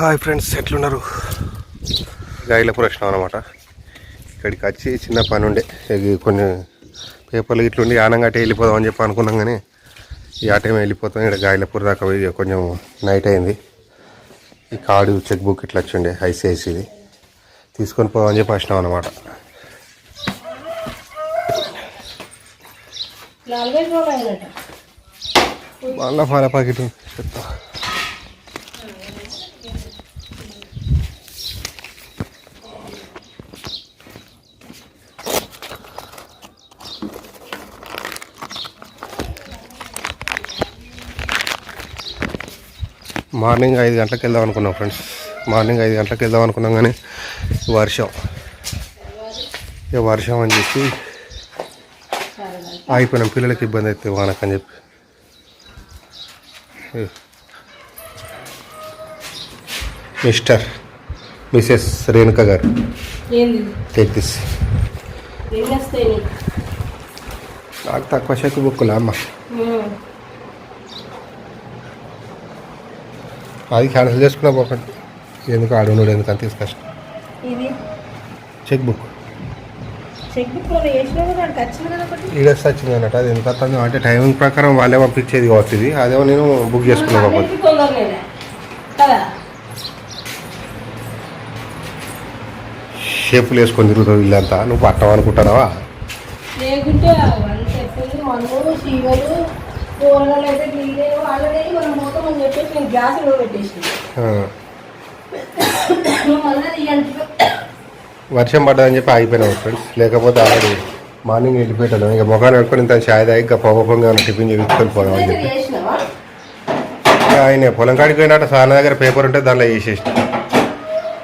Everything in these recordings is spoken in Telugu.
హాయ్ ఫ్రెండ్స్ ఎట్లున్నారు? గాయలపురం వచ్చినాం అనమాట ఇక్కడికి వచ్చి చిన్న పని ఉండే. ఇది కొన్ని పేపర్లు ఇట్లుండి ఆనంగట్టే వెళ్ళిపోదాం అని చెప్పి అనుకున్నాం కానీ ఈ ఆ టైం వెళ్ళిపోతాం. ఇక్కడ గాయలపూర్ దాకా పోయి కొంచెం నైట్ అయింది. ఈ కార్డు చెక్ బుక్ ఇట్లా వచ్చిండే ఐసిఐసిది తీసుకొని పోదామని చెప్పి వచ్చినాం అనమాట మళ్ళా పాల ప్యాకెట్ చెప్తా. మార్నింగ్ ఐదు గంటలకు వెళ్దాం అనుకున్నాం ఫ్రెండ్స్ మార్నింగ్ ఐదు గంటలకు వెళ్దాం అనుకున్నాం కానీ వర్షం. ఇక వర్షం అని చెప్పి ఆగిపోయినాం పిల్లలకి ఇబ్బంది అవుతుంది వానకని చెప్పి. మిస్టర్ మిసెస్ రేణుక గారు. టేక్ దిస్ నీకు తక్కువ చెక్ బుక్కులా అమ్మ. అది క్యాన్సిల్ చేసుకున్నా పోకండి. ఎందుకు ఆడున్నాడు ఎందుకు అంత తీసుకొచ్చిన ఇది? చెక్ బుక్ చెక్ బుక్ వచ్చింది అన్నట్టు. అది ఎంత వస్తుందో అంటే టైమింగ్ ప్రకారం వాళ్ళే పంపించేది కావచ్చు ఇది. అదేమో నేను బుక్ చేసుకున్నా కదా? షేపులు వేసుకొని తిరుగుతావు ఇల్లంతా. నువ్వు పట్టం అనుకుంటున్నావా? లేకుంటే శివలు కూరగాయలు అయితే క్లీన్ ఆల్రెడీ మనం మొత్తం అని చెప్పేసి నేను గ్యాస్లో పెట్టేసి ఆ. మళ్ళీ తీయండి వర్షం పడ్డదని చెప్పి ఆగిపోయినాం ఫ్రెండ్స్ లేకపోతే ఆల్రెడీ మార్నింగ్ వెళ్ళిపోయాను ఇక మొఖాన్ని పెట్టుకొని ఇంత ఛాయ్ తాగి ఇక పొగపొంగా టిఫిన్ చేయించుకొని పోదాం అని చెప్పి. ఆయన పొలం కాడికి పోయినట్టు సార్ దగ్గర పేపర్ ఉంటే దానిలో వేసేసిన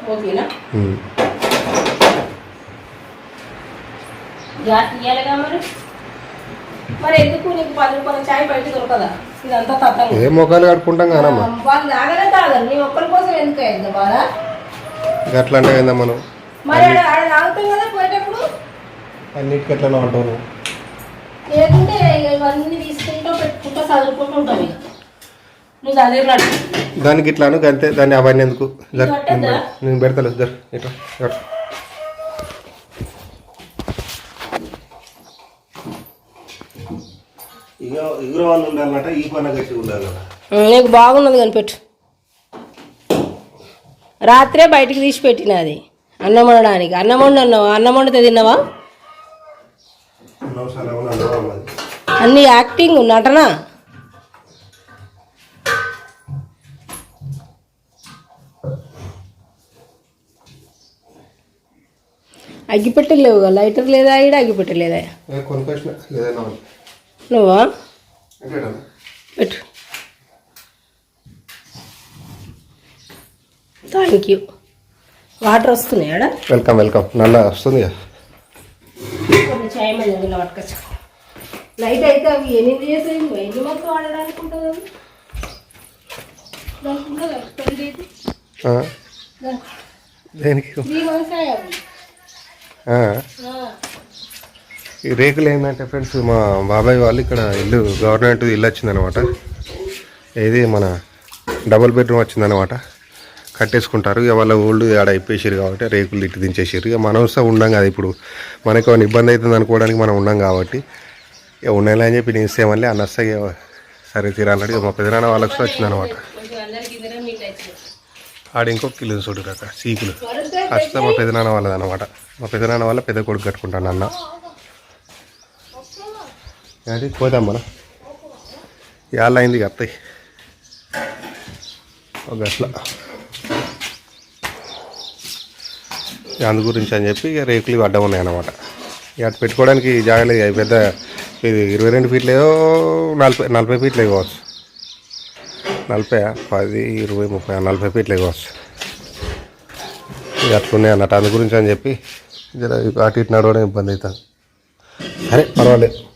ఓకేనా? మరి మరి ఎందుకు నీకు పది రూపాయల చాయ్ బయట దొరకదా? ఇదంతా తప్పదు ఏ మొఖాలు కడుక్కుంటాం కానమ్మా వాళ్ళు తాగనే తాగరు. నీ ఒక్కరి కోసం ఎందుకు అయింది బాధ ఇక అట్లా అంటే ఏందా మనం? మరి ఆడ ఆడ తాగుతాం కదా పోయేటప్పుడు? అన్నిటికీ ఎట్లా ఉంటావు నువ్వు? లేకుంటే ఇక ఇవన్నీ తీసుకుంటూ పెట్టుకుంటూ చదువుకుంటూ ఉంటాం ఇక. నువ్వు చదివినట్టు దానికి ఇట్లాను అంతే దాన్ని అవన్నీ ఎందుకు? జర్? నేను పెడ- నేను జర్ ఇట్లా ఇట్లా. ఇక ఎగురు వాళ్ళు ఉండాలన్నట ఈ పని గట్టి ఉండాలన్నట నీకు బాగున్నది కనిపెట్టు రాత్రే బయటికి తీసి పెట్టినది అన్నం వండడానికి. అన్నం వండి అన్నావా? అన్నం వండితే తిన్నావా? అన్ని యాక్టింగ్ నటన? అగ్గిపెట్టెలు లేవుగా? లైటర్ లేదా ఈడ నువ్వా? పెట్టు. థ్యాంక్ యూ వాటర్ వస్తున్నాయి వెల్కమ్ వెల్కమ్ నల్ల వస్తుంది చాయ్ మీద ఇలా పట్టుకొచ్చు. నైట్ అయితే అవి ఎనిమిది చేసేది ఎన్ని మొత్తం వాడడానికి ఉంటుంది దానికి ఉండదా ట్వంటీ అయితే ఆ, దేనికి త్రీ మంత్స్ అవి ఆ, ఆ. ఈ రేకులు ఏంటంటే ఫ్రెండ్స్ మా బాబాయ్ వాళ్ళు ఇక్కడ ఇల్లు గవర్నమెంట్ ఇల్లు వచ్చిందనమాట. ఇది మన డబుల్ బెడ్రూమ్ వచ్చిందనమాట. కట్టేసుకుంటారు. ఇక వాళ్ళ ఓల్డ్ ఆడ అయిపోయేసారు కాబట్టి రేకులు ఇటు దించేసారు ఇక మనం వస్తే ఉండం కదా ఇప్పుడు. మనకి ఏమైనా ఇబ్బంది అవుతుంది అనుకోవడానికి మనం ఉండం కాబట్టి. ఇక ఉండలే అని చెప్పి నేను ఇస్తేమని అన్న వస్తే సరే తీరాలన్నాడు మా పెదనాన్న వాళ్ళకి కూడా వచ్చిందనమాట. ఆడ ఇంకో కిలో చూడు కాక సీకులు. వస్తే మా పెదనాన్న వాళ్ళది అనమాట మా పెదనాన్న వాళ్ళ పెద్ద కొడుకు కట్టుకుంటాను అన్న. అది పోదాం మనం. ఇవాళ అయింది ఇక అత్తయ్య. ఒక అట్లా అందు గురించి అని చెప్పి ఇక రేకులు అడ్డం ఉన్నాయన్నమాట ఇక అటు పెట్టుకోవడానికి జాగలేదు పెద్ద ఇది ఇరవై రెండు ఫీట్లేదో నలభై నలభై ఫీట్లు కావచ్చు. నలభై పది ఇరవై ముప్పై నలభై ఫీట్లు కావచ్చు. ఇక అట్లున్నాయి అన్నట్టు. అందు గురించి అని చెప్పి జర అటు ఇటు నడవడం ఇబ్బంది అవుతుంది. సరే పర్వాలేదు.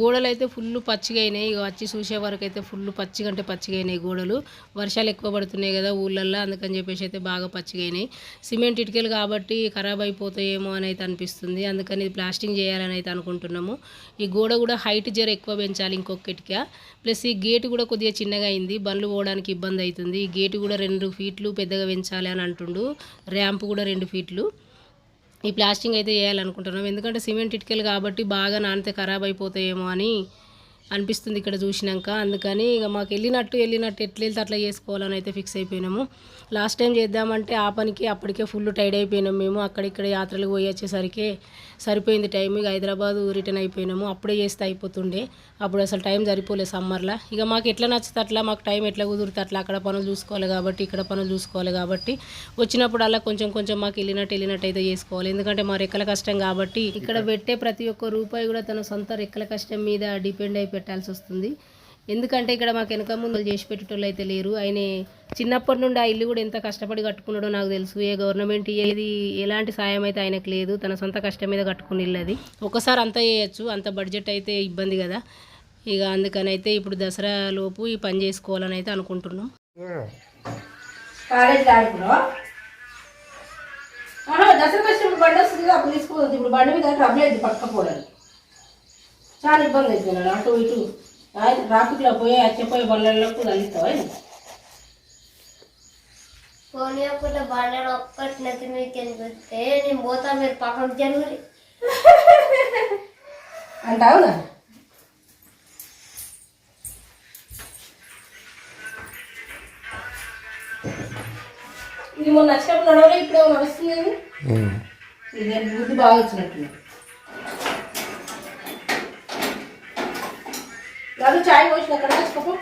గోడలు అయితే ఫుల్ పచ్చిగా అయినాయి ఇక వచ్చి చూసే వరకు అయితే ఫుల్ పచ్చిగా అంటే పచ్చిగా అయినాయి గోడలు. వర్షాలు ఎక్కువ పడుతున్నాయి కదా ఊళ్ళల్లో అందుకని చెప్పేసి అయితే బాగా పచ్చిగా అయినాయి సిమెంట్ ఇటుకలు కాబట్టి ఖరాబ్ అయిపోతాయేమో అని అయితే అనిపిస్తుంది. అందుకని ఇది ప్లాస్టింగ్ చేయాలని అయితే అనుకుంటున్నాము. ఈ గోడ కూడా హైట్ జర ఎక్కువ పెంచాలి ఇంకొక ఇటుక. ప్లస్ ఈ గేటు కూడా కొద్దిగా చిన్నగా అయింది. బండ్లు పోవడానికి ఇబ్బంది అవుతుంది. ఈ గేటు కూడా రెండు ఫీట్లు పెద్దగా పెంచాలి అని అంటుండు. ర్యాంప్ కూడా రెండు ఫీట్లు. ఈ ప్లాస్టింగ్ అయితే చేయాలనుకుంటున్నాం. ఎందుకంటే సిమెంట్ ఇటుకలు కాబట్టి బాగా నానితే ఖరాబ్ అయిపోతాయేమో అని అనిపిస్తుంది ఇక్కడ చూసినాక. అందుకని ఇక మాకు వెళ్ళినట్టు వెళ్ళినట్టు ఎట్లా వెళ్తే అట్లా చేసుకోవాలని అయితే ఫిక్స్ అయిపోయినాము. లాస్ట్ టైం చేద్దామంటే ఆ పనికి అప్పటికే ఫుల్ టైర్డ్ అయిపోయినాము మేము. అక్కడిక్కడ యాత్రలు పోయి వచ్చేసరికి సరిపోయింది టైం ఇక హైదరాబాద్ రిటర్న్ అయిపోయినాము. అప్పుడే చేస్తే అయిపోతుండే. అప్పుడు అసలు టైం సరిపోలేదు సమ్మర్లో ఇక మాకు ఎట్లా నచ్చితే అట్లా మాకు టైం ఎట్లా కుదిరితే అట్లా అక్కడ పనులు చూసుకోవాలి కాబట్టి ఇక్కడ పనులు చూసుకోవాలి కాబట్టి వచ్చినప్పుడు అలా కొంచెం కొంచెం మాకు వెళ్ళినట్టు వెళ్ళినట్టు అయితే చేసుకోవాలి. ఎందుకంటే మా రెక్కల కష్టం కాబట్టి ఇక్కడ పెట్టే ప్రతి ఒక్క రూపాయి కూడా తన సొంత రెక్కల కష్టం మీద డిపెండ్ అయిపోయి పెట్టాల్సి వస్తుంది. ఎందుకంటే ఇక్కడ మాకు వెనక ముందు చేసి పెట్టేటోళ్ళు అయితే లేరు. ఆయన చిన్నప్పటి నుండి ఆ ఇల్లు కూడా ఎంత కష్టపడి కట్టుకున్నాడో నాకు తెలుసు. ఏ గవర్నమెంట్ ఏది ఎలాంటి సాయం అయితే ఆయనకు లేదు. తన సొంత కష్టం మీద కట్టుకుని ఇల్లు అది. ఒకసారి అంతా చేయొచ్చు. అంత బడ్జెట్ అయితే ఇబ్బంది కదా. ఇక అందుకని అయితే ఇప్పుడు దసరా లోపు ఈ పని చేసుకోవాలని అయితే అనుకుంటున్నాం. దసరా ఫెస్టివల్ బండి వస్తుంది అప్పుడు తీసుకోవద్దు ఇప్పుడు బండి మీద ట్రబుల్ చాలా ఇబ్బంది అవుతుంది అటు ఇటు ట్రాఫిక్లో పోయి అచ్చపోయి బండ్లలోకి తగ్గిస్తావా పోనీయకుండా బండలు ఒక్కటి నెత్తి మీదకి వెళ్ళిపోతే నేను పోతా మీరు పక్కకు జరుగురి. అంటావునా ఇది మొన్న వచ్చినప్పుడు నడవలే ఇప్పుడే నడుస్తుంది. ఇదే బుద్ధి బాగా వచ్చినట్టు చాయ్ పోసిన అక్కడ తీసుకోపో.